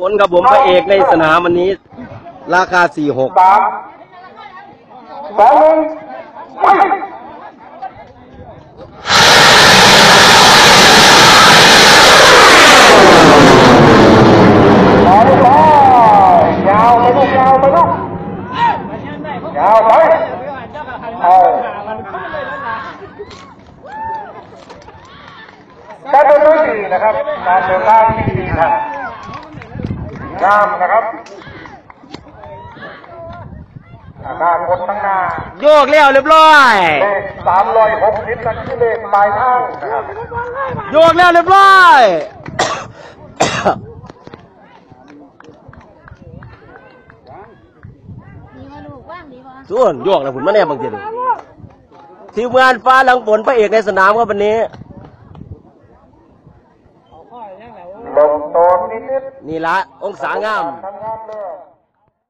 ผลครับผมพระเอกในสนามวันนี้ ราคา 46 สามสองหนึ่งไปเอาไปยาวไปลูกยาวไปลูกยาวไปเอาการเดินด้วยดีนะครับการเดินทางที่ดีครับ งามนะครับอนาคตข้างหน้าโยกแล้วเรียบร้อยเลขสามร้อยหกสิบนั่นคือเลขปลายทางนะครับโยกแล้วเรียบร้อยดีมาลูกว่างดีมาส่วนโยกแล้วผุนมาแน่บางทีทีมงานฟ้าหลังฝนพระเอกในสนามครับวันนี้ ลงโตนนิดนี่ละองศางาม ทำงานเลย